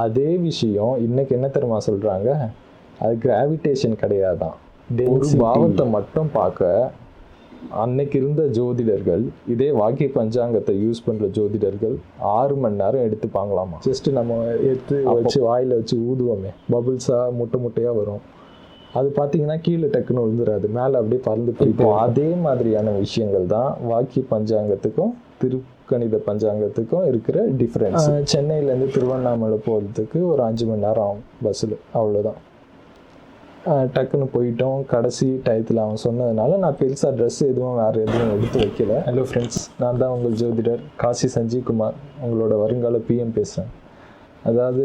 அதே விஷயம் இன்னைக்கு என்ன தெரியுமா சொல்கிறாங்க அது கிராவிடேஷன் கிடையாதான். ஒரு பாவத்தை மட்டும் பார்க்க அன்னைக்கு இருந்த ஜோதிடர்கள் இதே வாக்கிய பஞ்சாங்கத்தை யூஸ் பண்ணுற ஜோதிடர்கள் ஆறு மணி நேரம் எடுத்துப்பாங்களாமா ஜஸ்ட் நம்ம எடுத்து வச்சு வாயில் வச்சு ஊதுவோமே. பபுள்ஸாக முட்டை முட்டையாக வரும். அது பார்த்தீங்கன்னா கீழே டக்குன்னு விழுந்துடாது மேலே அப்படியே பறந்து போயிட்டு அதே மாதிரியான விஷயங்கள் தான் வாக்கிய பஞ்சாங்கத்துக்கும் திருக்கணித பஞ்சாங்கத்துக்கும் இருக்கிற டிஃப்ரென்ஸ் சென்னையிலேருந்து திருவண்ணாமலை போகிறதுக்கு ஒரு அஞ்சு மணி நேரம் ஆகும் பஸ்ஸில். அவ்வளோதான் டக்குன்னு போயிட்டோம். கடைசி டயத்தில் அவன் சொன்னதுனால நான் பெருசாக ட்ரெஸ் எதுவும் வேறு எதுவும் எடுத்து வைக்கல. ஹலோ ஃப்ரெண்ட்ஸ் நான் தான் உங்கள் ஜோதிடர் காசி சஞ்சீவ் குமார் உங்களோட வருங்கால பிஎம் பேசுகிறேன் அதாவது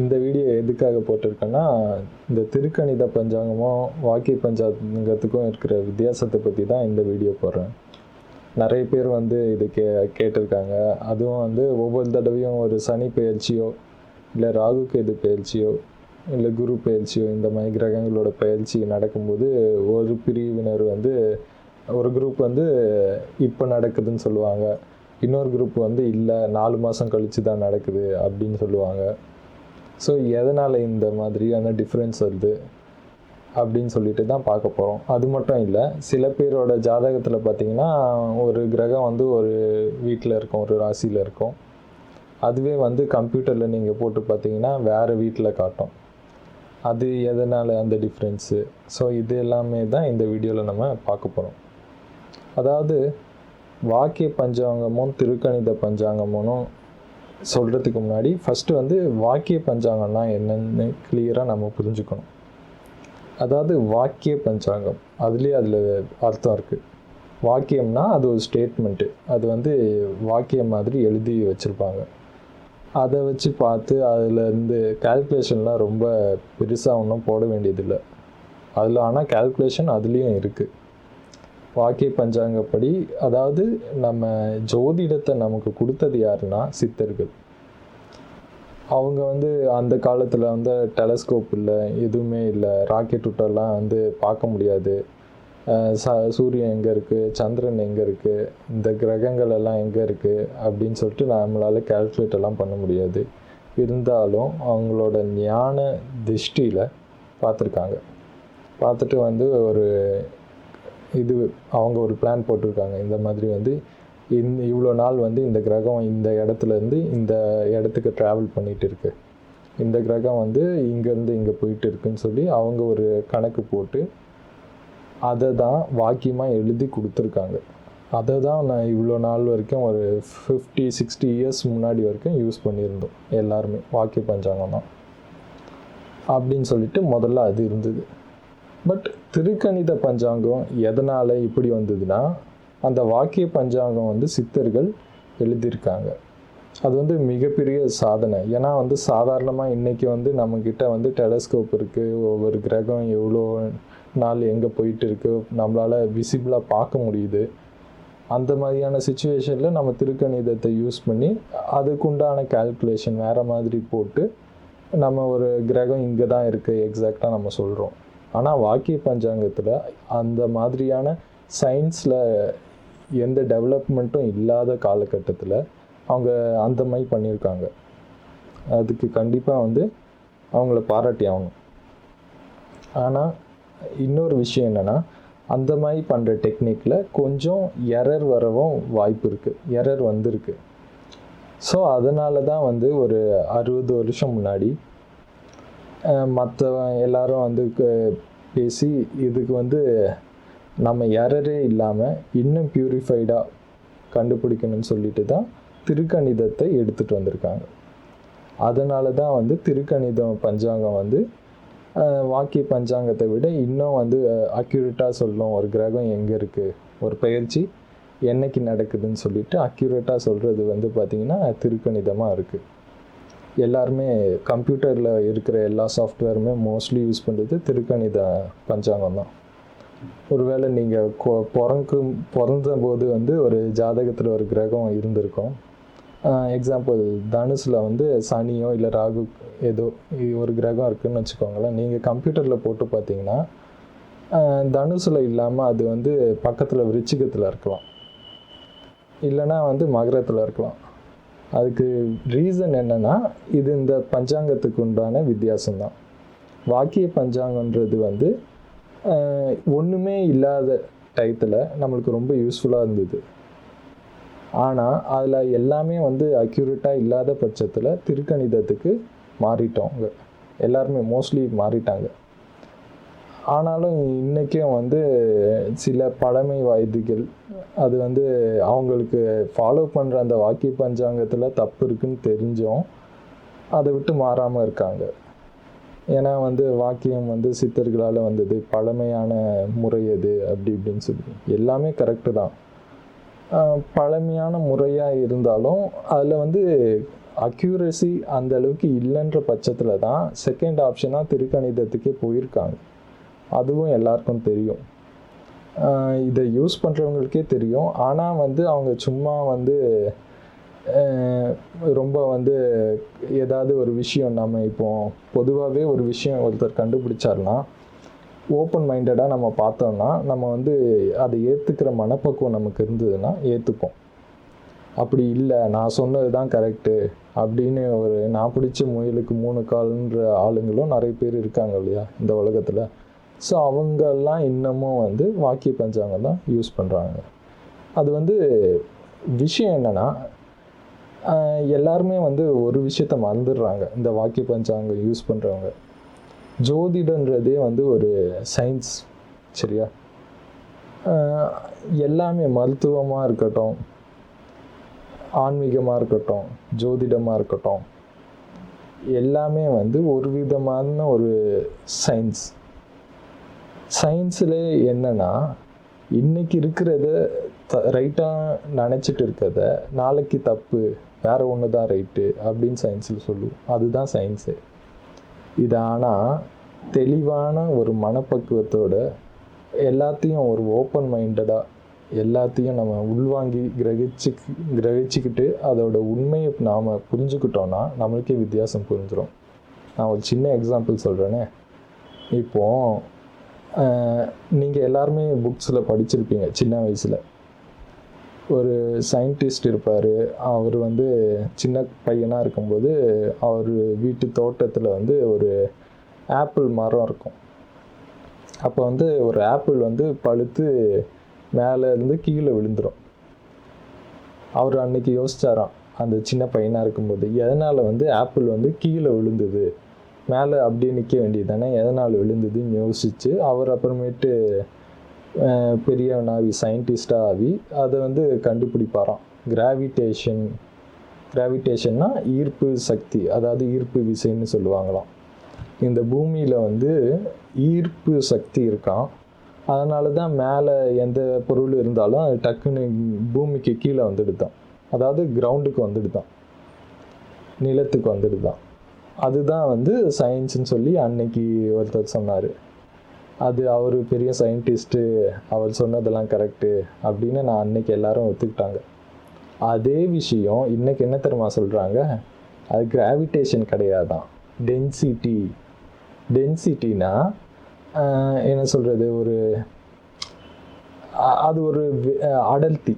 இந்த வீடியோ எதுக்காக போட்டிருக்கேன்னா இந்த திருக்கணித பஞ்சாங்கமும் வாக்கிய பஞ்சாங்கத்துக்கும் இருக்கிற வித்தியாசத்தை பற்றி தான் இந்த வீடியோ போடுறேன். நிறைய பேர் வந்து இது கே கேட்டிருக்காங்க. அதுவும் வந்து ஒவ்வொரு தடவையும் ஒரு சனி பயிற்சியோ இல்லை ராகு கேது பயிற்சியோ இல்லை குரு பயிற்சியோ இந்த மாதிரி கிரகங்களோட பயிற்சி நடக்கும்போது ஒரு பிரிவினர் வந்து ஒரு குரூப் வந்து இப்போ நடக்குதுன்னு சொல்லுவாங்க. இன்னொரு குரூப் வந்து இல்லை நாலு மாதம் கழித்து தான் நடக்குது அப்படின்னு சொல்லுவாங்க. ஸோ எதனால் இந்த மாதிரியான டிஃப்ரென்ஸ் வருது? அப்படின்னு சொல்லிட்டு தான் பார்க்க போகிறோம் அது மட்டும் இல்லை சில பேரோட ஜாதகத்தில் பார்த்தீங்கன்னா ஒரு கிரகம் வந்து ஒரு வீட்டில் இருக்கும் ஒரு ராசியில் இருக்கும். அதுவே வந்து கம்ப்யூட்டரில் நீங்கள் போட்டு பார்த்தீங்கன்னா வேறு வீட்டில் காட்டும். அது எதனால் அந்த டிஃப்ரென்ஸு ஸோ இது எல்லாமே தான் இந்த வீடியோவில் நம்ம பார்க்க போகிறோம் அதாவது வாக்கிய பஞ்சாங்கமும் திருக்கணித பஞ்சாங்கமும் சொல்கிறதுக்கு முன்னாடி ஃபஸ்ட்டு வந்து வாக்கிய பஞ்சாங்கம்னா என்னென்னு கிளியராக நம்ம புரிஞ்சுக்கணும். அதாவது வாக்கிய பஞ்சாங்கம். அதுலேயே அதில் அர்த்தம் இருக்குது வாக்கியம்னா அது ஒரு ஸ்டேட்மெண்ட்டு அது வந்து வாக்கியம் மாதிரி எழுதி வச்சுருப்பாங்க. அதை வச்சு பார்த்து அதுலேருந்து கால்குலேஷன்லாம் ரொம்ப பெருசாக ஒன்றும் போட வேண்டியதில்லை. அதில் ஆனால் கால்குலேஷன் அதுலேயும் இருக்குது வாக்கிய பஞ்சாங்கப்படி அதாவது நம்ம ஜோதிடத்தை நமக்கு கொடுத்தது யாருன்னா சித்தர்கள். அவங்க வந்து அந்த காலத்தில் வந்து டெலஸ்கோப் இல்லை எதுவுமே இல்லை. ராக்கெட் விட்டெல்லாம் வந்து பார்க்க முடியாது. ச சூரியன் எங்கே இருக்குது சந்திரன் எங்கே இருக்குது இந்த கிரகங்கள் எல்லாம் எங்கே இருக்குது அப்படின்னு சொல்லிட்டு நம்மளால் கால்குலேட் எல்லாம் பண்ண முடியாது. இருந்தாலும் அவங்களோட ஞான திருஷ்டியில் பார்த்துருக்காங்க. பார்த்துட்டு வந்து ஒரு இது அவங்க ஒரு பிளான் போட்டிருக்காங்க. இந்த மாதிரி வந்து இந்த இவ்வளோ நாள் வந்து இந்த கிரகம் இந்த இடத்துல இருந்து இந்த இடத்துக்கு ட்ராவல் பண்ணிகிட்டு இருக்கு. இந்த கிரகம் வந்து இங்கேருந்து இங்கே போயிட்டு இருக்குன்னு சொல்லி அவங்க ஒரு கணக்கு போட்டு அதை தான் வாக்கியமாக எழுதி கொடுத்துருக்காங்க. அதை தான் நான் இவ்வளோ நாள் வரைக்கும் ஒரு ஃபிஃப்டி சிக்ஸ்டி இயர்ஸ் முன்னாடி வரைக்கும் யூஸ் பண்ணியிருந்தோம் எல்லாருமே வாக்கிய பஞ்சாங்கம் தான். அப்படின்னு சொல்லிட்டு முதல்ல அது இருந்தது. பட் திருக்கணித பஞ்சாங்கம் எதனால் இப்படி வந்ததுன்னா அந்த வாக்கிய பஞ்சாங்கம் வந்து சித்தர்கள் எழுதியிருக்காங்க. அது வந்து மிகப்பெரிய சாதனை. ஏன்னா வந்து சாதாரணமாக இன்றைக்கி வந்து நம்மக்கிட்ட வந்து டெலஸ்கோப் இருக்குது ஒவ்வொரு கிரகம் எவ்வளோ நாள் எங்கே போயிட்டு இருக்கு. நம்மளால் விசிபிளாக பார்க்க முடியுது. அந்த மாதிரியான சுச்சுவேஷனில் நம்ம திருக்கணிதத்தை யூஸ் பண்ணி அதுக்குண்டான கால்குலேஷன் வேறு மாதிரி போட்டு நம்ம ஒரு கிரகம் இங்கே தான் இருக்குது எக்ஸாக்டாக நம்ம சொல்கிறோம் ஆனால் வாக்கிய பஞ்சாங்கத்தில் அந்த மாதிரியான சயின்ஸில் எந்த டெவலப்மெண்ட்டும் இல்லாத காலகட்டத்தில் அவங்க அந்த மாதிரி பண்ணியிருக்காங்க. அதுக்கு கண்டிப்பாக வந்து அவங்கள பாராட்டி ஆகணும். ஆனால் இன்னொரு விஷயம் என்னென்னா அந்த மாதிரி பண்ணுற டெக்னிக்கில் கொஞ்சம் எரர் வரவும் வாய்ப்பு இருக்குது எரர் வந்திருக்கு. ஸோ அதனால தான் வந்து ஒரு அறுபது வருஷம் முன்னாடி மற்றவன் எல்லாரும் வந்து பேசி இதுக்கு வந்து நம்ம எரரே இல்லாமல் இன்னும் பியூரிஃபைடாக கண்டுபிடிக்கணும்னு சொல்லிட்டு தான் திருக்கணிதத்தை எடுத்துகிட்டு வந்திருக்காங்க. அதனால தான் வந்து திருக்கணிதம் பஞ்சாங்கம் வந்து வாக்கிய பஞ்சாங்கத்தை விட இன்னும் வந்து அக்யூரேட்டாக சொல்லும். ஒரு கிரகம் எங்கே இருக்குது ஒரு பயிற்சி என்னைக்கு நடக்குதுன்னு சொல்லிட்டு அக்யூரேட்டாக சொல்கிறது வந்து பார்த்திங்கன்னா திருக்கணிதமாக இருக்குது எல்லாருமே கம்ப்யூட்டரில் இருக்கிற எல்லா சாஃப்ட்வேருமே மோஸ்ட்லி யூஸ் பண்ணுறது திருக்கணித பஞ்சாங்கம் தான் ஒருவேளை நீங்கள் பிறக்கும் பிறந்த போது வந்து ஒரு ஜாதகத்தில் ஒரு கிரகம் இருந்திருக்கும். எக்ஸாம்பிள் தனுசில் வந்து சனியோ இல்லை ராகு ஏதோ ஒரு கிரகம் இருக்குதுன்னு வச்சுக்கோங்களேன். நீங்கள் கம்ப்யூட்டரில் போட்டு பார்த்தீங்கன்னா தனுசில் இல்லாமல் அது வந்து பக்கத்தில் விருச்சிகத்தில் இருக்கலாம். இல்லைன்னா வந்து மகரத்தில் இருக்கலாம். அதுக்கு ரீசன் என்னன்னா இது இந்த பஞ்சாங்கத்துக்கு உண்டான வித்தியாசம்தான். வாக்கிய பஞ்சாங்கன்றது வந்து ஒன்றுமே இல்லாத டயத்தில் நம்மளுக்கு ரொம்ப யூஸ்ஃபுல்லாக இருந்தது. ஆனால் அதில் எல்லாமே வந்து அக்யூரேட்டாக இல்லாத பட்சத்தில் திருக்கணிதத்துக்கு மாறிட்டோங்க. எல்லாருமே மோஸ்ட்லி மாறிட்டாங்க. ஆனாலும் இன்றைக்கும் வந்து சில பழமை வாய்திகள் அது வந்து அவங்களுக்கு ஃபாலோ பண்ணுற அந்த வாக்கிய பஞ்சாங்கத்தில் தப்பு இருக்குன்னு தெரிஞ்சும் அதை விட்டு மாறாமல் இருக்காங்க. ஏன்னா வந்து வாக்கியம் வந்து சித்தர்களால் வந்தது. பழமையான முறை அது அப்படி இப்படின்னு சொல்லி. எல்லாமே கரெக்டு தான். பழமையான முறையாக இருந்தாலும் அதில் வந்து அக்யூரசி அந்த அளவுக்கு இல்லைன்ற பட்சத்தில் தான் செகண்ட் ஆப்ஷனாக திருக்கணிதத்துக்கே போயிருக்காங்க. அதுவும் எல்லாருக்கும் தெரியும். இதை யூஸ் பண்ணுறவங்களுக்கே தெரியும். ஆனால் வந்து அவங்க சும்மா வந்து ரொம்ப வந்து ஏதாவது ஒரு விஷயம் நம்ம இப்போ பொதுவாகவே ஒரு விஷயம் ஒருத்தர் கண்டுபிடிச்சாருன்னா ஓப்பன் மைண்டடாக நம்ம பார்த்தோம்னா நம்ம வந்து அதை ஏற்றுக்கிற மனப்பக்குவம் நமக்கு இருந்ததுன்னா ஏற்றுப்போம் அப்படி இல்லை நான் சொன்னது தான் கரெக்டு அப்படின்னு ஒரு நான் பிடிச்ச முயலுக்கு மூணு கால்ன்ற ஆளுங்களும் நிறைய பேர் இருக்காங்க இல்லையா இந்த உலகத்தில். ஸோ அவங்கெல்லாம் இன்னமும் வந்து வாக்கிய பஞ்சாங்கம் தான் யூஸ் பண்ணுறாங்க அது வந்து விஷயம் என்னென்னா எல்லாருமே வந்து ஒரு விஷயத்த மறந்துடுறாங்க. இந்த வாக்கிய பஞ்சாங்கம் யூஸ் பண்ணுறவங்க ஜோதிடன்றதே வந்து ஒரு சயின்ஸ் சரியா? எல்லாமே மருத்துவமாக இருக்கட்டும் ஆன்மீகமாக இருக்கட்டும் ஜோதிடமாக இருக்கட்டும் எல்லாமே வந்து ஒரு விதமான ஒரு சயின்ஸ் சயின்ஸில் என்னன்னா இன்னைக்கு இருக்கிறத த ரைட்டாக நினச்சிட்டு இருக்கிறத நாளைக்கு தப்பு வேறு ஒன்று தான் ரைட்டு அப்படின்னு சயின்ஸில் சொல்லுவோம். அதுதான் சயின்ஸு இது ஆனால் தெளிவான ஒரு மனப்பக்குவத்தோட எல்லாத்தையும் ஒரு ஓப்பன் மைண்டடாக எல்லாத்தையும் நம்ம உள்வாங்கி கிரகிச்சு கிரகிச்சுக்கிட்டு அதோட உண்மையை நாம் புரிஞ்சுக்கிட்டோன்னா நம்மளுக்கே வித்தியாசம் புரிஞ்சிடும் நான் ஒரு சின்ன எக்ஸாம்பிள் சொல்கிறேனே இப்போது நீங்கள் எல்லாருமே புக்ஸில் படிச்சிருப்பீங்க சின்ன வயசில். ஒரு சயின்டிஸ்ட் இருப்பார். அவர் வந்து சின்ன பையனாக இருக்கும்போது அவர் வீட்டு தோட்டத்தில் வந்து ஒரு ஆப்பிள் மரம் இருக்கும். அப்போ வந்து ஒரு ஆப்பிள் வந்து பழுத்து மேலேருந்து கீழே விழுந்துடும் அவர் அன்னைக்கு யோசிச்சாராம் அந்த சின்ன பையனாக இருக்கும்போது எதனால் வந்து ஆப்பிள் வந்து கீழே விழுந்தது? மேலே அப்படியே நிற்க வேண்டியது தானே? எதனால் விழுந்ததுன்னு யோசிச்சு அவர் அப்புறமேட்டு பெரியவனாகி சயின்டிஸ்டாக ஆகி அதை வந்து கண்டுபிடிப்பாராம். கிராவிடேஷன் கிராவிடேஷன்னா ஈர்ப்பு சக்தி அதாவது ஈர்ப்பு விசைன்னு சொல்லுவாங்களாம். இந்த பூமியில் வந்து ஈர்ப்பு சக்தி இருக்கான் அதனால தான் மேலே எந்த பொருள் இருந்தாலும் அது டக்குன்னு பூமிக்கு கீழே வந்துடுதான். அதாவது கிரவுண்டுக்கு வந்துடுதான். நிலத்துக்கு வந்துடுதான். அதுதான் வந்து சயின்ஸ்னு சொல்லி அன்னைக்கு ஒருத்தர் சொன்னார். அது அவர் பெரிய சயின்டிஸ்ட்டு அவர் சொன்னதெல்லாம் கரெக்டு அப்படின்னு நான் அன்னைக்கு எல்லாரும் ஒத்துக்கிட்டாங்க. அதே விஷயம் இன்னைக்கு என்ன தெரியுமா சொல்கிறாங்க அது கிராவிடேஷன் கிடையாதான். டென்சிட்டி டென்சிட்டினா என்ன சொல்கிறது ஒரு அது ஒரு வி- அஹ் அடர்த்தி.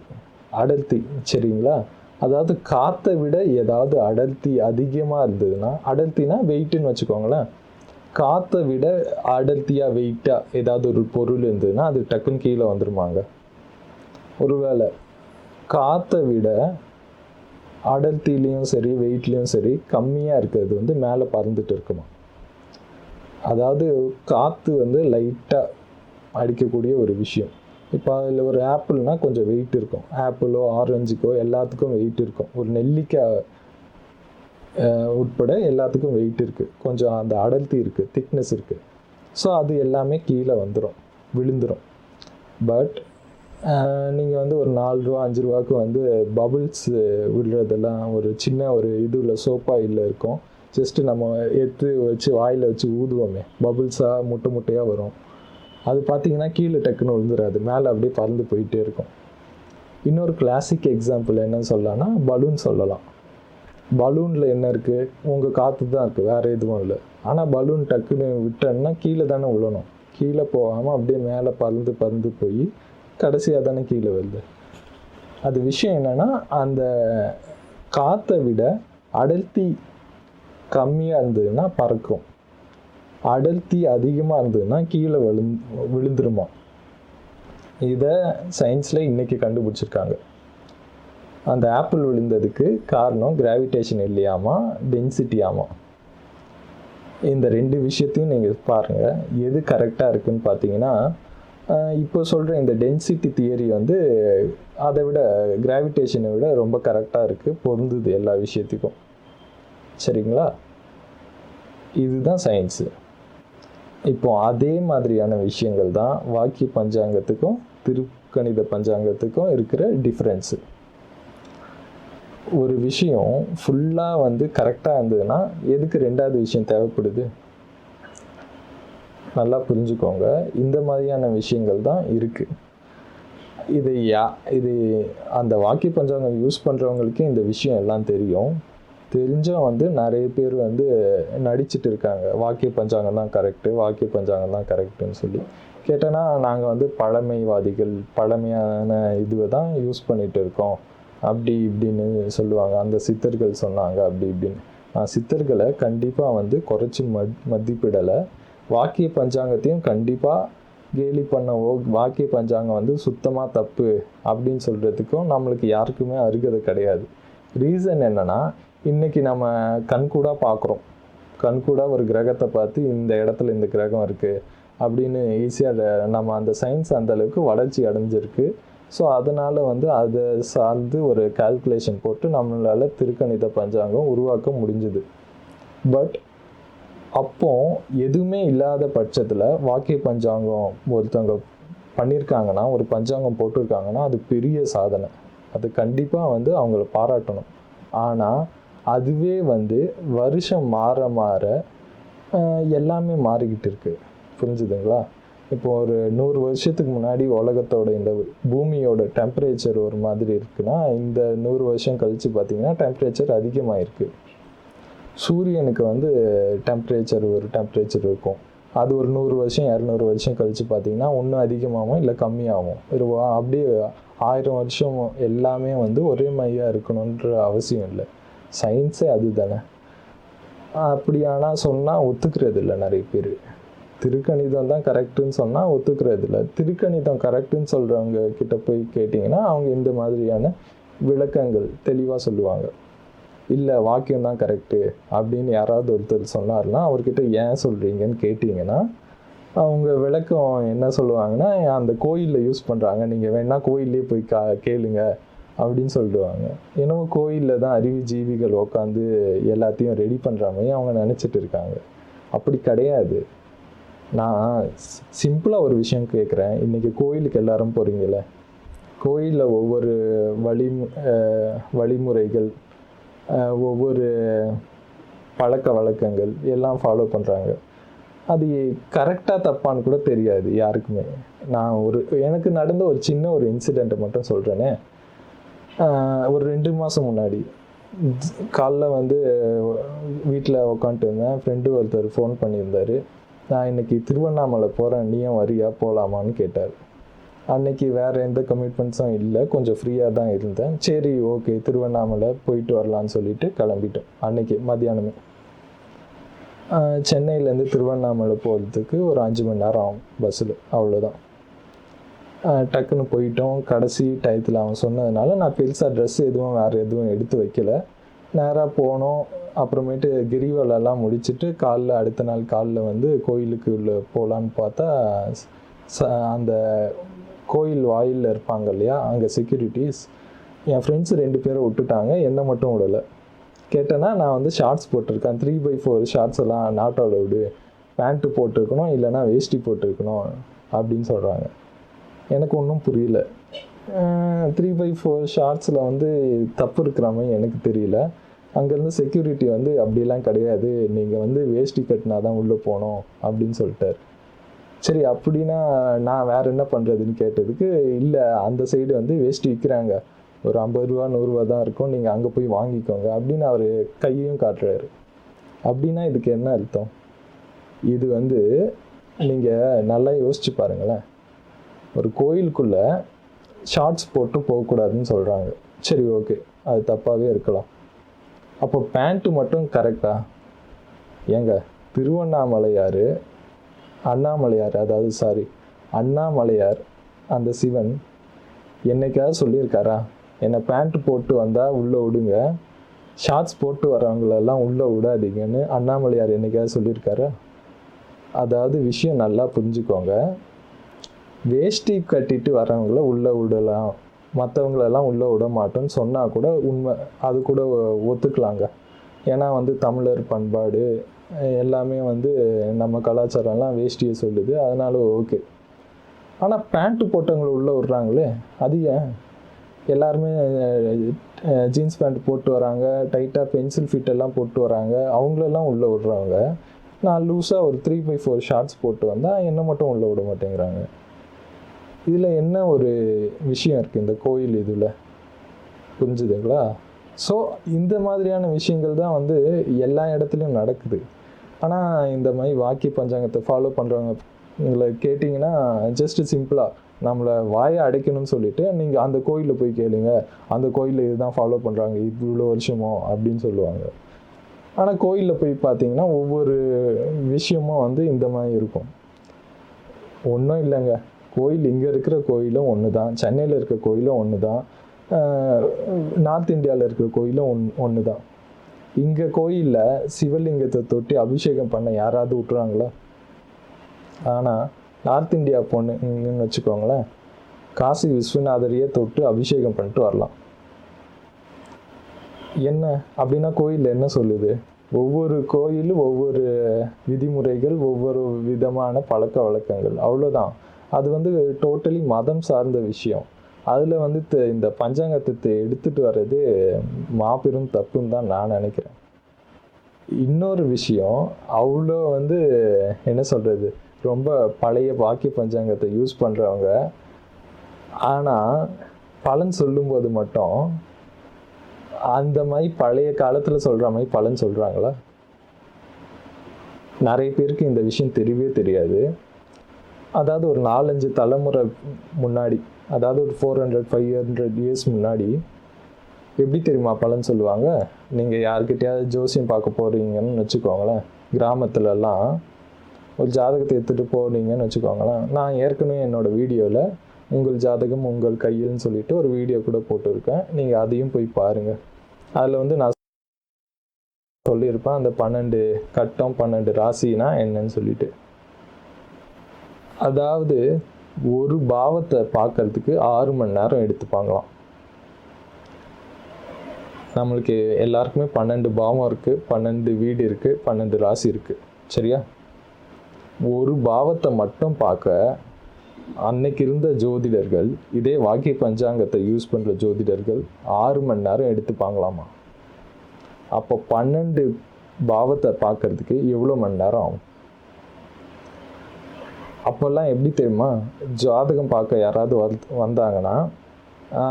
அடர்த்தி சரிங்களா? அதாவது காற்றை விட ஏதாவது அடர்த்தி அதிகமாக இருந்ததுன்னா அடர்த்தினா வெயிட்டுன்னு வச்சுக்கோங்களேன். காற்றை விட அடர்த்தியாக வெயிட்டாக ஏதாவது ஒரு பொருள் இருந்ததுன்னா அது டக்குன்னு கீழே வந்துருமாங்க. ஒருவேளை காற்றை விட அடர்த்திலையும் சரி வெயிட்லேயும் சரி கம்மியாக இருக்கிறது வந்து மேலே பறந்துட்டு இருக்குமா? அதாவது காற்று வந்து லைட்டாக அடிக்கக்கூடிய ஒரு விஷயம். இப்போ அதில் ஒரு ஆப்பிள்னா கொஞ்சம் வெயிட் இருக்கும். ஆப்பிளோ ஆரஞ்சுக்கோ எல்லாத்துக்கும் வெயிட் இருக்கும். ஒரு நெல்லிக்காய் உட்பட எல்லாத்துக்கும் வெயிட் இருக்குது கொஞ்சம் அந்த அடர்த்தி இருக்குது திக்னஸ் இருக்குது ஸோ அது எல்லாமே கீழே வந்துடும் விழுந்துடும் பட் நீங்கள் வந்து ஒரு நாலு ரூபா அஞ்சு ரூபாய்க்கு வந்து பபுள்ஸ் விடுறதெல்லாம் ஒரு சின்ன ஒரு இதுல சோப்பா இல்லை இருக்கும். ஜஸ்ட்டு நம்ம எடுத்து வச்சு வாயில் வச்சு ஊதுவோமே பபுள்ஸாக முட்டை முட்டையாக வரும். அது பார்த்தீங்கன்னா கீழே டக்குன்னு விழுந்துடாது மேலே அப்படியே பறந்து போயிட்டே இருக்கும். இன்னொரு கிளாசிக் எக்ஸாம்பிள் என்னன்னு சொல்லலாம்னா பலூன் சொல்லலாம். பலூனில் என்ன இருக்குது உங்கள் காற்று தான் இருக்குது வேறு எதுவும் இல்லை. ஆனால் பலூன் டக்குன்னு விட்டேன்னா கீழே தானே விழணும் கீழே போகாமல் அப்படியே மேலே பறந்து பறந்து போய் கடைசியாக தானே கீழே வருது. அது விஷயம் என்னென்னா அந்த காற்றை விட அடர்த்தி கம்மியாக இருந்ததுன்னா பறக்கும். அடர்த்தி அதிகமாக இருந்ததுன்னா கீழே விழுந் விழுந்துருமா? இதை சயின்ஸில் இன்றைக்கி கண்டுபிடிச்சிருக்காங்க. அந்த ஆப்பிள் விழுந்ததுக்கு காரணம் கிராவிடேஷன் இல்லையாமா டென்சிட்டியாமா இந்த ரெண்டு விஷயத்தையும் நீங்கள் பாருங்கள் எது கரெக்டாக இருக்குன்னு பார்த்தீங்கன்னா இப்போ சொல்கிற இந்த டென்சிட்டி தியரி வந்து அதை விட கிராவிடேஷனை விட ரொம்ப கரெக்டாக இருக்குது பொருந்துது எல்லா விஷயத்துக்கும். சரிங்களா? இதுதான் சயின்ஸு இப்போ அதே மாதிரியான விஷயங்கள் தான் வாக்கிய பஞ்சாங்கத்துக்கும் திருக்கணித பஞ்சாங்கத்துக்கும் இருக்கிற டிஃப்ரென்ஸு ஒரு விஷயம் ஃபுல்லாக வந்து கரெக்டாக இருந்ததுன்னா எதுக்கு ரெண்டாவது விஷயம் தேவைப்படுது? நல்லா புரிஞ்சுக்கோங்க. இந்த மாதிரியான விஷயங்கள் தான் இருக்குது இது யா இது அந்த வாக்கிய பஞ்சாங்க யூஸ் பண்ணுறவங்களுக்கே இந்த விஷயம் எல்லாம் தெரியும். தெரிஞ்சும் வந்து நிறைய பேர் வந்து நடிச்சிட்டு இருக்காங்க. வாக்கிய பஞ்சாங்கம் தான் கரெக்டு வாக்கிய பஞ்சாங்கம் தான் கரெக்டுன்னு சொல்லி. கேட்டோன்னா நாங்கள் வந்து பழமைவாதிகள் பழமையான இதுவை தான் யூஸ் பண்ணிகிட்டு இருக்கோம். அப்படி இப்படின்னு சொல்லுவாங்க. அந்த சித்தர்கள் சொன்னாங்க அப்படி இப்படின்னு. நான் சித்தர்களை கண்டிப்பாக வந்து குறைச்சி மத் மதிப்பிடலை. வாக்கிய பஞ்சாங்கத்தையும் கண்டிப்பாக கேலி பண்ணவோ வாக்கிய பஞ்சாங்கம் வந்து சுத்தமாக தப்பு அப்படின்னு சொல்கிறதுக்கும் நம்மளுக்கு யாருக்குமே அருகதை கிடையாது. ரீசன் என்னன்னா இன்றைக்கி நம்ம கண்கூடாக பார்க்குறோம் கண்கூடாக ஒரு கிரகத்தை பார்த்து இந்த இடத்துல இந்த கிரகம் இருக்குது அப்படின்னு ஈஸியாக நம்ம அந்த சயின்ஸ் அந்த அளவுக்கு வளர்ச்சி அடைஞ்சிருக்கு. ஸோ அதனால் வந்து அதை சார்ந்து ஒரு கால்குலேஷன் போட்டு நம்மளால் திருக்கணித பஞ்சாங்கம் உருவாக்க முடிஞ்சுது. பட் அப்போ எதுவுமே இல்லாத பட்சத்தில் வாக்கிய பஞ்சாங்கம் ஒருத்தவங்க பண்ணியிருக்காங்கன்னா ஒரு பஞ்சாங்கம் போட்டிருக்காங்கன்னா அது பெரிய சாதனை. அது கண்டிப்பாக வந்து அவங்கள பாராட்டணும். ஆனால் அதுவே வந்து வருஷம் மாற மாற எல்லாமே மாறிக்கிட்டு இருக்குது புரிஞ்சுதுங்களா? இப்போ ஒரு நூறு வருஷத்துக்கு முன்னாடி உலகத்தோட இந்த பூமியோட டெம்பரேச்சர் ஒரு மாதிரி இருக்குன்னா இந்த நூறு வருஷம் கழித்து பார்த்தீங்கன்னா டெம்பரேச்சர் அதிகமாயிருக்கு. சூரியனுக்கு வந்து டெம்பரேச்சர் ஒரு டெம்பரேச்சர் இருக்கும். அது ஒரு நூறு வருஷம் இரநூறு வருஷம் கழித்து பார்த்தீங்கன்னா ஒன்றும் அதிகமாகவும் இல்லை கம்மியாகும் ஒரு அப்படியே ஆயிரம் வருஷம் எல்லாமே வந்து ஒரே மாதிரியாக இருக்கணுன்ற அவசியம் இல்லை. சயின்ஸே அதுதானே. அப்படி ஆனால் சொன்னால் ஒத்துக்கிறது இல்லை நிறைய பேர். திருக்கணிதம் தான் கரெக்டுன்னு சொன்னால் ஒத்துக்கிறது இல்லை. திருக்கணிதம் கரெக்டுன்னு சொல்கிறவங்க கிட்ட போய் கேட்டிங்கன்னா அவங்க இந்த மாதிரியான விளக்கங்கள் தெளிவாக சொல்லுவாங்க. இல்லை வாக்கியம் தான் கரெக்டு அப்படின்னு யாராவது ஒருத்தர் சொன்னார்னா அவர்கிட்ட ஏன் சொல்கிறீங்கன்னு கேட்டிங்கன்னா அவங்க விளக்கம் என்ன சொல்லுவாங்கன்னா அந்த கோயிலில் யூஸ் பண்ணுறாங்க நீங்கள் வேணால் கோயிலே போய் கா கேளுங்க அப்படின்னு சொல்லிடுவாங்க என்னவோ கோயிலில் தான் அறிவு ஜீவிகள் உட்காந்து எல்லாத்தையும் ரெடி பண்ணுற மாதிரி அவங்க நினச்சிட்டு இருக்காங்க. அப்படி கிடையாது. நான் சிம்பிளாக ஒரு விஷயம் கேட்குறேன் இன்றைக்கி கோயிலுக்கு எல்லாரும் போகிறீங்கள கோயிலில் ஒவ்வொரு வழி வழிமுறைகள் ஒவ்வொரு பழக்க வழக்கங்கள் எல்லாம் ஃபாலோ பண்ணுறாங்க அது கரெக்டாக தப்பான்னு கூட தெரியாது யாருக்குமே. நான் ஒரு எனக்கு நடந்த ஒரு சின்ன ஒரு இன்சிடெண்ட்டை மட்டும் சொல்கிறேனே ஒரு ரெண்டு மாதம் முன்னாடி. காலைல வந்து வீட்டில் உக்காந்துட்டு இருந்தேன். ஃப்ரெண்டு ஒருத்தர் ஃபோன் பண்ணியிருந்தார். நான் இன்னைக்கு திருவண்ணாமலை போகிறேன் நீயும் வரியா? போகலாமான்னு கேட்டார். அன்னைக்கு வேறு எந்த கமிட்மெண்ட்ஸும் இல்லை. கொஞ்சம் ஃப்ரீயாக தான் இருந்தேன். சரி ஓகே திருவண்ணாமலை போயிட்டு வரலான்னு சொல்லிட்டு கிளம்பிட்டோம். அன்னைக்கு மத்தியானமே. சென்னையிலேருந்து திருவண்ணாமலை போகிறதுக்கு ஒரு அஞ்சு மணி நேரம் ஆகும் பஸ்ஸில். அவ்வளோதான் டக்குன்னு போயிட்டோம். கடைசி டயத்தில் அவன் சொன்னதுனால நான் பெருசாக ட்ரெஸ் எதுவும் வேறு எதுவும் எடுத்து வைக்கல. நேராக போனோம். அப்புறமேட்டு கிரிவலெல்லாம் முடிச்சுட்டு காலைல அடுத்த நாள் காலில் வந்து கோயிலுக்கு உள்ள போகலான்னு பார்த்தா ச- அந்த கோயில் வாயிலில் இருப்பாங்க இல்லையா? அங்கே செக்யூரிட்டிஸ் என் ஃப்ரெண்ட்ஸ் ரெண்டு பேரை விட்டுட்டாங்க. என்னை மட்டும் விடலை. கேட்டேன்னா நான் வந்து ஷார்ட்ஸ் போட்டிருக்கேன். த்ரீ பை ஃபோர் ஷார்ட்ஸ் எல்லாம் நாட் அலவுடு பேண்ட்டு போட்டிருக்கணும் இல்லைன்னா வேஷ்டி போட்டிருக்கணும் அப்படின்னு சொல்கிறாங்க எனக்கு ஒன்றும் புரியல. த்ரீ பை ஃபோர் ஷார்ட்ஸில் வந்து தப்பு இருக்கிற மாதிரி எனக்கு தெரியல. அங்கேருந்து செக்யூரிட்டி வந்து அப்படிலாம் கிடையாது. நீங்கள் வந்து வேஷ்டி கட்டினா தான் உள்ளே போகணும் அப்படின்னு சொல்லிட்டார். சரி அப்படின்னா நான் வேறு என்ன பண்ணுறதுன்னு கேட்டதுக்கு இல்லை அந்த சைடு வந்து வேஷ்டி விற்கிறாங்க ஒரு ஐம்பது ரூபா நூறுரூவா தான் இருக்கும். நீங்கள் அங்கே போய் வாங்கிக்கோங்க அப்படின்னு அவர் கையையும் காட்டுறாரு. அப்படின்னா இதுக்கு என்ன அர்த்தம்? இது வந்து நீங்கள் நல்லா யோசிச்சு பாருங்களேன். ஒரு கோயிலுக்குள்ளே ஷார்ட்ஸ் போட்டு போகக்கூடாதுன்னு சொல்கிறாங்க சரி ஓகே அது தப்பாகவே இருக்கலாம். அப்போ பேண்ட்டு மட்டும் கரெக்டா ஏங்க திருவண்ணாமலையார் அண்ணாமலையார் அதாவது சாரி அண்ணாமலையார் அந்த சிவன் என்னைக்காவது சொல்லியிருக்காரா? என்னை பேண்ட் போட்டு வந்தால் உள்ளே விடுங்க. ஷார்ட்ஸ் போட்டு வரவங்களெல்லாம் உள்ளே விடாதீங்கன்னு அண்ணாமலையார் என்னைக்காவது சொல்லியிருக்காரா? அதாவது விஷயம் நல்லா புரிஞ்சுக்கோங்க. வேஷ்டி கட்டிட்டு வரவங்கள உள்ளே விடலாம். மற்றவங்களெல்லாம் உள்ளே விட மாட்டோம்னு சொன்னால் கூட உண்மை அது கூட ஒ- ஒத்துக்கலாங்க. ஏன்னா வந்து தமிழர் பண்பாடு எல்லாமே வந்து நம்ம கலாச்சாரம்லாம் வேஷ்டியை சொல்லுது அதனால ஓகே. ஆனால் பேண்ட்டு போட்டவங்களை உள்ளே விட்றாங்களே அது ஏன்? எல்லாருமே ஜீன்ஸ் பேண்ட் போட்டு வராங்க டைட்டாக பென்சில் ஃபிட் எல்லாம் போட்டு வராங்க அவங்களெல்லாம் உள்ளே விடுறாங்க. நான் லூஸாக ஒரு த்ரீ பை ஃபோர் ஷார்ட்ஸ் போட்டு வந்தால் என்ன மட்டும் உள்ளே விட மாட்டேங்கிறாங்க. இதில் என்ன ஒரு விஷயம் இருக்குது இந்த கோயில் இதில். புரிஞ்சுதுங்களா? ஸோ இந்த மாதிரியான விஷயங்கள் தான் வந்து எல்லா இடத்துலையும் நடக்குது. ஆனால் இந்த மாதிரி வாக்கிய பஞ்சாங்கத்தை ஃபாலோ பண்ணுறவங்க உங்களை கேட்டிங்கன்னா ஜஸ்ட் சிம்பிளாக நம்மளை வாயை அடைக்கணும்னு சொல்லிட்டு நீங்கள் அந்த கோயிலில் போய் கேளுங்க. அந்த கோயிலில் இதுதான் ஃபாலோ பண்ணுறாங்க இவ்வளோ வருஷமோ அப்படின்னு சொல்லுவாங்க. ஆனால் கோயிலில் போய் பார்த்தீங்கன்னா ஒவ்வொரு விஷயமும் வந்து இந்த மாதிரி இருக்கும். ஒன்றும் இல்லைங்க. கோயில் இங்கே இருக்கிற கோயிலும் ஒன்று தான் சென்னையில் இருக்க கோயிலும் ஒன்று தான் நார்த் இந்தியாவில் இருக்கிற கோயிலும் ஒன் ஒன்று தான் இங்கே கோயிலில் சிவலிங்கத்தை தொட்டி அபிஷேகம் பண்ண யாராவது விட்டுறாங்களா? ஆனால் நார்த் இந்தியா பொண்ணுங்கன்னு வச்சுக்கோங்களேன். காசி விஸ்வநாதரையே தொட்டு அபிஷேகம் பண்ணிட்டு வரலாம். என்ன? அப்படின்னா கோயில் என்ன சொல்லுது? ஒவ்வொரு கோயிலும் ஒவ்வொரு விதிமுறைகள் ஒவ்வொரு விதமான பழக்க வழக்கங்கள். அவ்வளோதான் அது வந்து டோட்டலி மதம் சார்ந்த விஷயம். அதில் வந்து இந்த பஞ்சாங்கத்தை எடுத்துட்டு வர்றது மாபெரும் தப்புன்னு தான் நான் நினைக்கிறேன். இன்னொரு விஷயம் அவ்வளோ வந்து என்ன சொல்கிறது ரொம்ப பழைய வாக்கிய பஞ்சாங்கத்தை யூஸ் பண்ணுறவங்க ஆனால் பலன் சொல்லும்போது மட்டும் அந்த மாதிரி பழைய காலத்தில் சொல்கிற மாதிரி பலன் சொல்கிறாங்களா நிறைய பேருக்கு இந்த விஷயம் தெரியவே தெரியாது. அதாவது ஒரு நாலஞ்சு தலைமுறை முன்னாடி அதாவது ஒரு four hundred five hundred years முன்னாடி எப்படி தெரியுமா பலன் சொல்லுவாங்க? நீங்கள் யார்கிட்டயாவது ஜோசியம் பார்க்க போகிறீங்கன்னு வச்சுக்கோங்களேன். கிராமத்துலலாம் ஒரு ஜாதகத்தை எடுத்துகிட்டு போனீங்கன்னு வச்சுக்கோங்களேன். நான் ஏற்கனவே என்னோடய வீடியோவில் உங்கள் ஜாதகம் உங்கள் கையில்னு சொல்லிட்டு ஒரு வீடியோ கூட போட்டிருக்கேன். நீங்கள் அதையும் போய் பாருங்கள் அதில் வந்து நான் சொல்லியிருப்பேன் அந்த பன்னெண்டு கட்டம் பன்னெண்டு ராசினா என்னன்னு சொல்லிட்டு. அதாவது ஒரு பாவத்தை பார்க்கறதுக்கு ஆறு மணி நேரம் எடுத்துப்பாங்களாம். நம்மளுக்கு எல்லாருக்குமே பன்னெண்டு பாவம் இருக்குது பன்னெண்டு வீடு இருக்குது பன்னெண்டு ராசி இருக்குது சரியா? ஒரு பாவத்தை மட்டும் பார்க்க அன்னைக்கு இருந்த ஜோதிடர்கள் இதே வாக்கிய பஞ்சாங்கத்தை யூஸ் பண்ணுற ஜோதிடர்கள் ஆறு மணி நேரம் எடுத்துப்பாங்களாமா? அப்போ பன்னெண்டு பாவத்தை பார்க்கறதுக்கு எவ்வளோ மணி நேரம் ஆகும்? அப்போல்லாம் எப்படி தெரியுமா? ஜாதகம் பார்க்க யாராவது வந்தாங்கன்னா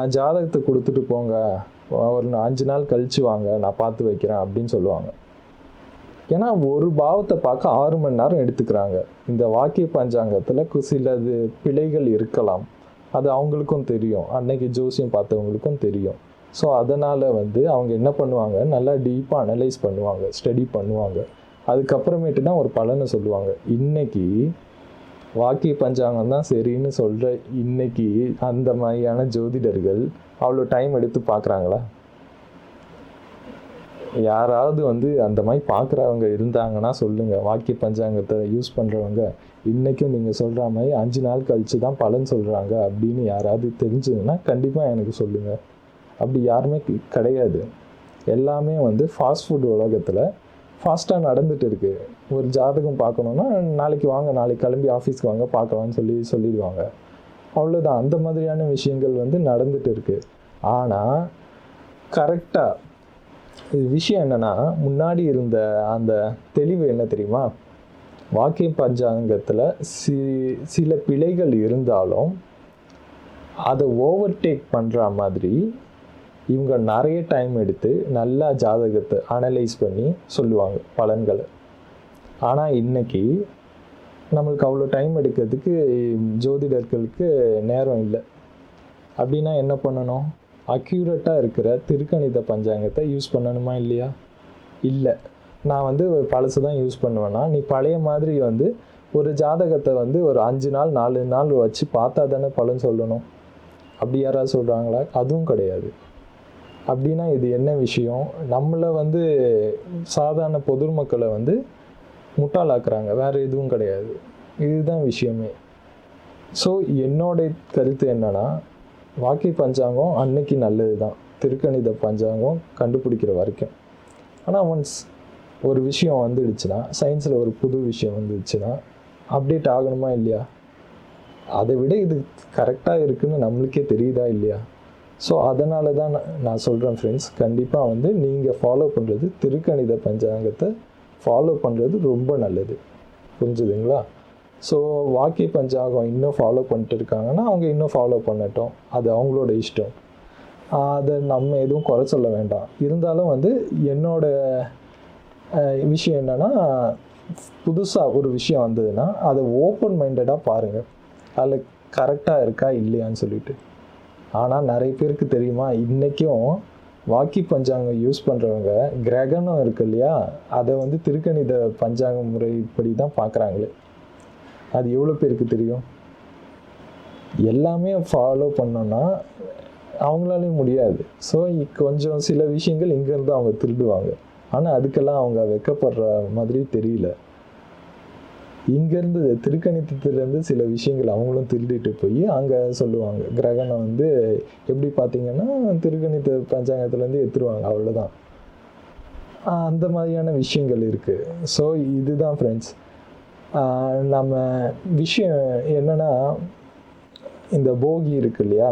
ஜாதகத்தை கொடுத்துட்டு போங்க. ஒரு அஞ்சு நாள் கழிச்சு வாங்க. நான் பார்த்து வைக்கிறேன். அப்படின்னு சொல்லுவாங்க. ஏன்னா ஒரு பாவத்தை பார்க்க ஆறு மணி நேரம் எடுத்துக்கிறாங்க. இந்த வாக்கிய பஞ்சாங்கத்தில் கு- சிலது பிழைகள் இருக்கலாம். அது அவங்களுக்கும் தெரியும். அன்னைக்கு ஜோசியம் பார்த்தவங்களுக்கும் தெரியும். ஸோ அதனால் வந்து அவங்க என்ன பண்ணுவாங்க? நல்லா டீப்பாக அனலைஸ் பண்ணுவாங்க. ஸ்டடி பண்ணுவாங்க. அதுக்கப்புறமேட்டு தான் ஒரு பலனை சொல்லுவாங்க. இன்னைக்கு வாக்கிய பஞ்சாங்கம் தான் சரின்னு சொல்கிற இன்னைக்கு அந்த மாதிரியான ஜோதிடர்கள் அவ்வளோ டைம் எடுத்து பார்க்குறாங்களா? யாராவது வந்து அந்த மாதிரி பார்க்குறவங்க இருந்தாங்கன்னா சொல்லுங்கள் வாக்கிய பஞ்சாங்கத்தை யூஸ் பண்ணுறவங்க இன்றைக்கும் நீங்கள் சொல்கிற மாதிரி அஞ்சு நாள் கழித்து தான் பலன் சொல்கிறாங்க அப்படின்னு யாராவது தெரிஞ்சதுன்னா கண்டிப்பாக எனக்கு சொல்லுங்கள் அப்படி யாருமே கிடையாது. எல்லாமே வந்து ஃபாஸ்ட் ஃபுட் உலகத்தில் ஃபாஸ்ட்டாக நடந்துட்டு இருக்குது ஒரு ஜாதகம் பார்க்கணுன்னா நாளைக்கு வாங்க நாளைக்கு கிளம்பி ஆஃபீஸ்க்கு வாங்க பார்க்கலாம்னு சொல்லி சொல்லிடுவாங்க. அவ்வளோதான் அந்த மாதிரியான விஷயங்கள் வந்து நடந்துட்டு இருக்கு. ஆனால் கரெக்டாக இது விஷயம் என்னன்னா முன்னாடி இருந்த அந்த தெளிவு என்ன தெரியுமா? வாக்கிய பஞ்சாங்கத்தில் சி சில பிழைகள் இருந்தாலும் அதை ஓவர்டேக் பண்ணுற மாதிரி இவங்க நிறைய டைம் எடுத்து நல்லா ஜாதகத்தை அனலைஸ் பண்ணி சொல்லுவாங்க பலன்களை. ஆனால் இன்னைக்கு நம்மளுக்கு அவ்வளோ டைம் எடுக்கிறதுக்கு ஜோதிடர்களுக்கு நேரம் இல்லை. அப்படின்னா என்ன பண்ணணும்? அக்யூரேட்டாக இருக்கிற திருக்கணித பஞ்சாங்கத்தை யூஸ் பண்ணணுமா இல்லையா? இல்லை. நான் வந்து பழசு தான் யூஸ் பண்ணுவேன்னா நீ பழைய மாதிரி வந்து ஒரு ஜாதகத்தை வந்து ஒரு அஞ்சு நாள் நாலு நாள் வச்சு பார்த்தா தானே பலன் சொல்லணும்? அப்படி யாராவது சொல்கிறாங்களா அதுவும் கிடையாது. அப்படின்னா இது என்ன விஷயம்? நம்மளை வந்து சாதாரண பொதுமக்களை வந்து முட்டாளாக்குறாங்க. வேறு எதுவும் கிடையாது. இதுதான் விஷயமே. ஸோ என்னோட கருத்து என்னன்னா வாக்கி பஞ்சாங்கம் அன்னைக்கு நல்லது தான் திருக்கணித பஞ்சாங்கம் கண்டுபிடிக்கிற வரைக்கும். ஆனால் ஒன்ஸ் ஒரு விஷயம் வந்துடுச்சுன்னா சயின்ஸில் ஒரு புது விஷயம் வந்துடுச்சுன்னா அப்டேட் ஆகணுமா இல்லையா? அதை விட இது கரெக்டாக இருக்குதுன்னு நம்மளுக்கே தெரியுதா இல்லையா? ஸோ அதனால தான் நான் நான் சொல்கிறேன் ஃப்ரெண்ட்ஸ் கண்டிப்பாக வந்து நீங்கள் ஃபாலோ பண்ணுறது திருக்கணித பஞ்சாங்கத்தை ஃபாலோ பண்ணுறது ரொம்ப நல்லது. புரிஞ்சுதுங்களா? ஸோ வாக்கி பஞ்சாகம் இன்னும் ஃபாலோ பண்ணிட்டு இருக்காங்கன்னா அவங்க இன்னும் ஃபாலோ பண்ணட்டும். அது அவங்களோட இஷ்டம். அதை நம்ம எதுவும் குறை சொல்ல வேண்டாம். இருந்தாலும் வந்து என்னோட விஷயம் என்னென்னா புதுசாக ஒரு விஷயம் வந்ததுன்னா அதை ஓப்பன் மைண்டடாக பாருங்கள் அதில் கரெக்டாக இருக்கா இல்லையான்னு சொல்லிட்டு. ஆனால் நிறைய பேருக்கு தெரியுமா? இன்றைக்கும் வாக்கி பஞ்சாங்கம் யூஸ் பண்ணுறவங்க கிரகணம் இருக்கு இல்லையா? அதை வந்து திருக்கணித பஞ்சாங்க முறைப்படி தான் பார்க்குறாங்களே அது எவ்வளோ பேருக்கு தெரியும்? எல்லாமே ஃபாலோ பண்ணோன்னா அவங்களாலேயும் முடியாது. ஸோ கொஞ்சம் சில விஷயங்கள் இங்கேருந்து அவங்க திருடுவாங்க. ஆனால் அதுக்கெல்லாம் அவங்க வெக்கப்படுற மாதிரி தெரியல. இங்கேருந்து திருக்கணித்தத்துலேருந்து சில விஷயங்கள் அவங்களும் திருடிட்டு போய் அங்கே சொல்லுவாங்க. கிரகணம் வந்து எப்படி பார்த்தீங்கன்னா திருக்கணித்த பஞ்சாங்கத்துலேருந்து எடுத்துருவாங்க. அவ்வளோதான் அந்த மாதிரியான விஷயங்கள் இருக்குது ஸோ இதுதான் ஃப்ரெண்ட்ஸ் நம்ம விஷயம் என்னென்னா இந்த போகி இருக்கு இல்லையா?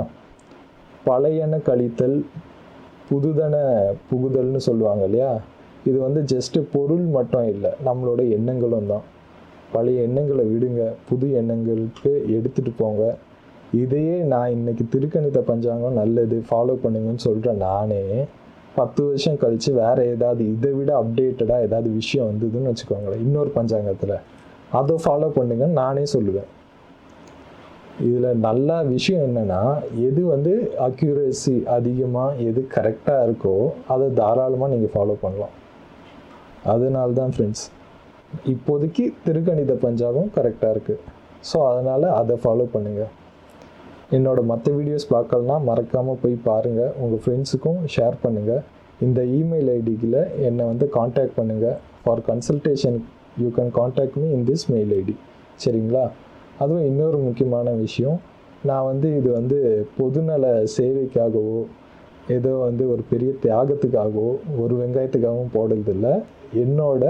பழையன கழித்தல் புதுதன புகுதல்னு சொல்லுவாங்க இல்லையா? இது வந்து ஜஸ்ட்டு பொருள் மட்டும் இல்லை நம்மளோட எண்ணங்களும் தான். பழைய எண்ணங்களை விடுங்க புது எண்ணங்களுக்கு எடுத்துகிட்டு போங்க. இதையே நான் இன்னைக்கு திருக்கணித பஞ்சாங்கம் நல்லது ஃபாலோ பண்ணுங்கன்னு சொல்கிறேன் நானே. பத்து வருஷம் கழித்து வேறு ஏதாவது இதை விட அப்டேட்டடாக ஏதாவது விஷயம் வந்ததுன்னு வச்சுக்கோங்களேன் இன்னொரு பஞ்சாங்கத்தில். அதை ஃபாலோ பண்ணுங்கன்னு நானே சொல்லுவேன். இதில் நல்ல விஷயம் என்னென்னா எது வந்து அக்யூரேசி அதிகமாக எது கரெக்டாக இருக்கோ அதை தாராளமாக நீங்கள் ஃபாலோ பண்ணலாம். அதனால தான் ஃப்ரெண்ட்ஸ் இப்போதைக்கு திருக்கணித பஞ்சாபம் கரெக்டாக இருக்குது ஸோ அதனால் அதை ஃபாலோ பண்ணுங்கள் என்னோடய மற்ற வீடியோஸ் பார்க்கலனா மறக்காமல் போய் பாருங்கள் உங்கள் ஃப்ரெண்ட்ஸுக்கும் ஷேர் பண்ணுங்கள் இந்த இமெயில் ஐடிக்கில் என்னை வந்து காண்டாக்ட் பண்ணுங்கள் for consultation you can contact me in this mail ID சரிங்களா? அதுவும் இன்னொரு முக்கியமான விஷயம். நான் வந்து இது வந்து பொதுநல சேவைக்காகவோ ஏதோ வந்து ஒரு பெரிய தியாகத்துக்காகவோ ஒரு வெங்காயத்துக்காகவும் போடுறதில்ல. என்னோட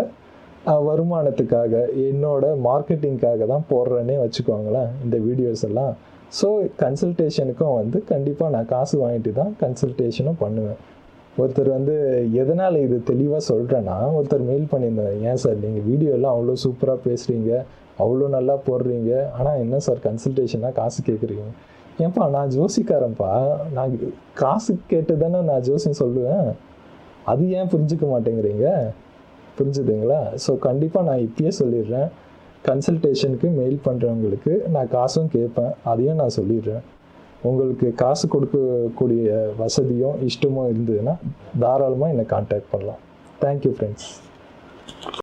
வருமானத்துக்காக என்னோட மார்க்கெட்டிங்காக தான் போடுறேன்னே வச்சுக்கோங்களேன் இந்த வீடியோஸ் எல்லாம். ஸோ கன்சல்டேஷனுக்கும் வந்து கண்டிப்பாக நான் காசு வாங்கிட்டு தான் கன்சல்டேஷனும் பண்ணுவேன். ஒருத்தர் வந்து எதனால் இது தெளிவாக சொல்கிறேன்னா ஒருத்தர் மெயில் பண்ணியிருந்தார் ஏன் சார் நீங்கள் வீடியோலாம் அவ்வளோ சூப்பராக பேசுகிறீங்க அவ்வளோ நல்லா போடுறீங்க ஆனால் என்ன சார் கன்சல்டேஷனாக காசு கேட்குறீங்க ஏன்பா நான் ஜோசிக்காரன்ப்பா நான் காசு கேட்டு தானே நான் ஜோசியம் சொல்லுவேன். அது ஏன் புரிஞ்சுக்க மாட்டேங்கிறீங்க? புரிஞ்சுதுங்களா? ஸோ கண்டிப்பாக நான் இப்பயே சொல்லிடுறேன். கன்சல்டேஷனுக்கு மெயில் பண்ணுறவங்களுக்கு நான் காசும் கேட்பேன். அதையும் நான் சொல்லிடுறேன். உங்களுக்கு காசு கொடுக்கக்கூடிய வசதியும் இஷ்டமும் இருந்ததுன்னா தாராளமாக என்னை காண்டாக்ட் பண்ணலாம். Thank you friends